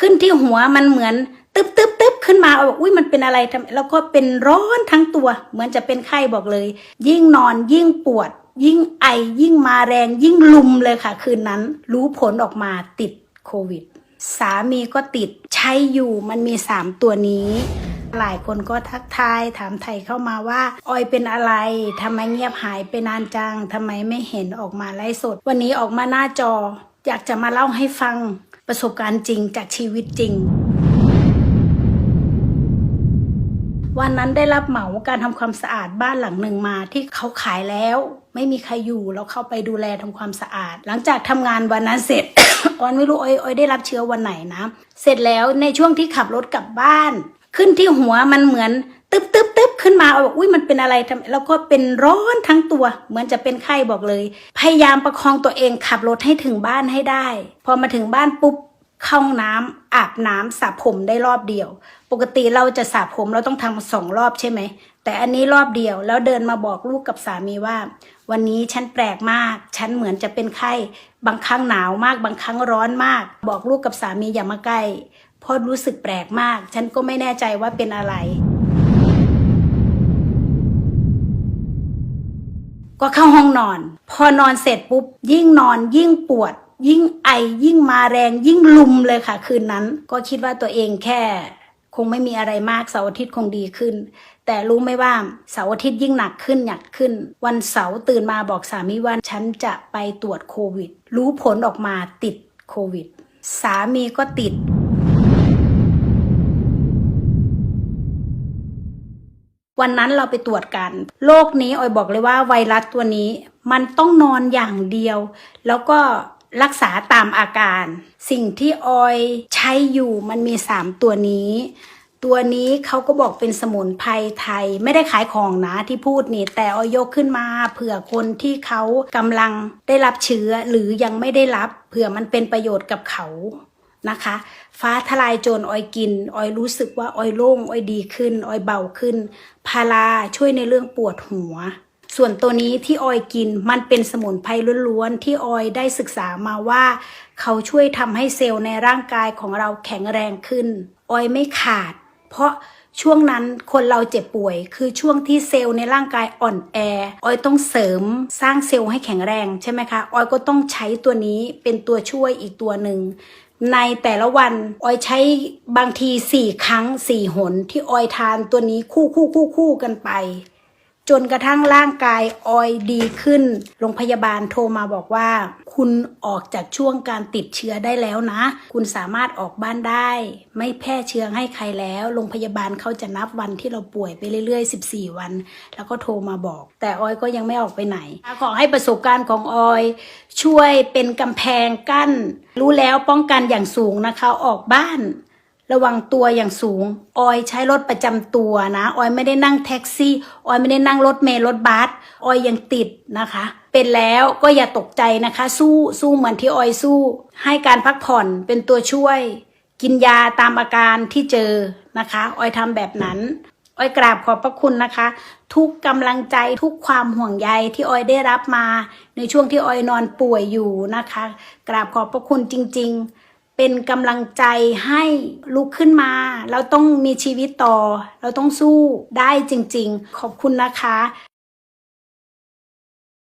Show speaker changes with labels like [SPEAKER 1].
[SPEAKER 1] ขึ้นที่หัวมันเหมือนตึ๊บตึ๊บตึ๊บขึ้นมาบอกอุ้ยมันเป็นอะไรทำแล้วก็เป็นร้อนทั้งตัว เหมือนจะเป็นไข้บอกเลย ยิ่งนอนยิ่งปวด ยิ่งไอยิ่งมาแรงยิ่งลุมเลยค่ะ คืนนั้น รู้ผลออกมาติดโควิด สามีก็ติดใช้อยู่มันมีสามตัวนี้หลายคนก็ทักทายถามไทยเข้ามาว่า ออยเป็นอะไรทำไมเงียบหายไปนานจังทำไมไม่เห็นออกมาไลฟ์สด วันนี้ออกมาหน้าจอ อยากจะมาเล่าให้ฟัง ประสบการณ์จริงจากชีวิตจริง วันนั้นได้รับเหมาการทำความสะอาดบ้านหลังหนึ่งมาที่เขาขายแล้ว ไม่มีใครอยู่แล้วเข้าไปดูแลทำความสะอาด หลังจากทำงานวันนั้นเสร็จออนไม่รู้ออยออยได้รับเชื้อวันไหนนะ เสร็จแล้วในช่วงที่ขับรถกลับบ้าน ขึ้นที่หัวมันเหมือน ตึ๊บตึ๊บตึ๊บขึ้นมาบอกอุ้ยมันเป็นอะไรทำแล้วก็เป็นร้อนทั้งตัว เหมือนจะเป็นไข้บอกเลย พยายามประคองตัวเองขับรถให้ถึงบ้านให้ได้ พอมาถึงบ้านปุ๊บเข้าห้องน้ำอาบน้ำสระผมได้รอบเดียว ปกติเราจะสระผมเราต้องทำสองรอบใช่ไหม แต่อันนี้รอบเดียวแล้วเดินมาบอกลูกกับสามีว่า วันนี้ฉันแปลกมาก ฉันเหมือนจะเป็นไข้ บางครั้งหนาวมาก บางครั้งร้อนมาก บอกลูกกับสามีอย่ามาใกล้เพราะรู้สึกแปลกมาก ฉันก็ไม่แน่ใจว่าเป็นอะไร ก็เข้าห้องนอน พอนอนเสร็จปุ๊บ ยิ่งนอนยิ่งปวด ยิ่งไอยิ่งมาแรงยิ่งลุมเลยค่ะ คืนนั้น ก็คิดว่าตัวเองแค่ คงไม่มีอะไรมากเสาร์อาทิตย์คงดีขึ้น แต่รู้ไหมว่าเสาร์อาทิตย์ยิ่งหนักขึ้นหนักขึ้น วันเสาร์ตื่นมาบอกสามีว่าฉันจะไปตรวจโควิด รู้ผลออกมาติดโควิด สามีก็ติด วันนั้นเราไปตรวจกัน โรคนี้ออยบอกเลยว่าไวรัสตัวนี้ มันต้องนอนอย่างเดียว แล้วก็รักษาตามอาการ สิ่งที่ออยใช้อยู่มันมีสามตัวนี้ ตัวนี้เขาก็บอกเป็นสมุนไพรไทย ไม่ได้ขายของนะที่พูดนี่ แต่ออยยกขึ้นมาเผื่อคนที่เขากำลังได้รับเชื้อหรือยังไม่ได้รับ เผื่อมันเป็นประโยชน์กับเขา นะคะ ฟ้าทลายโจรออยกิน ออยรู้สึกว่าออยโล่งออยดีขึ้น ออยเบาขึ้น พาราช่วยในเรื่องปวดหัว ส่วนตัวนี้ที่ออยกินมันเป็นสมุนไพรล้วนๆ ที่ออยได้ศึกษามาว่า เขาช่วยทำให้เซลล์ในร่างกายของเราแข็งแรงขึ้น ออยไม่ขาด เพราะช่วงนั้นคนเราเจ็บป่วย คือช่วงที่เซลล์ในร่างกายอ่อนแอ ออยต้องเสริมสร้างเซลล์ให้แข็งแรงใช่ไหมคะ ออยก็ต้องใช้ตัวนี้เป็นตัวช่วยอีกตัวหนึ่ง ในแต่ละวันออยใช้บางทีสี่ครั้งสี่หนที่ออยทานตัวนี้คู่คู่คู่คู่กันไป จนกระทั่งร่างกายออยดีขึ้น โรงพยาบาลโทรมาบอกว่า คุณออกจากช่วงการติดเชื้อได้แล้วนะ คุณสามารถออกบ้านได้ ไม่แพร่เชื้อให้ใครแล้ว โรงพยาบาลเขาจะนับวันที่เราป่วยไปเรื่อยๆ 14 วัน แล้วก็โทรมาบอก แต่ออยก็ยังไม่ออกไปไหน ขอให้ประสบการณ์ของออย ช่วยเป็นกำแพงกั้น รู้แล้วป้องกันอย่างสูงนะคะ ออกบ้าน ระวังตัวอย่างสูง ออยใช้รถประจำตัวนะ ออยไม่ได้นั่งแท็กซี่ ออยไม่ได้นั่งรถเมล์รถบัส ออยยังติดนะคะ เป็นแล้วก็อย่าตกใจนะคะ สู้สู้เหมือนที่ออยสู้ ให้การพักผ่อนเป็นตัวช่วย กินยาตามอาการที่เจอนะคะ ออยทำแบบนั้น ออยกราบขอบพระคุณนะคะ ทุกกำลังใจทุกความห่วงใยที่ออยได้รับมา ในช่วงที่ออยนอนป่วยอยู่นะคะ กราบขอบพระคุณจริง ๆ เป็นกำลังใจให้ลุกขึ้นมา เราต้องมีชีวิตต่อ เราต้องสู้ได้จริง ๆ ขอบคุณนะคะ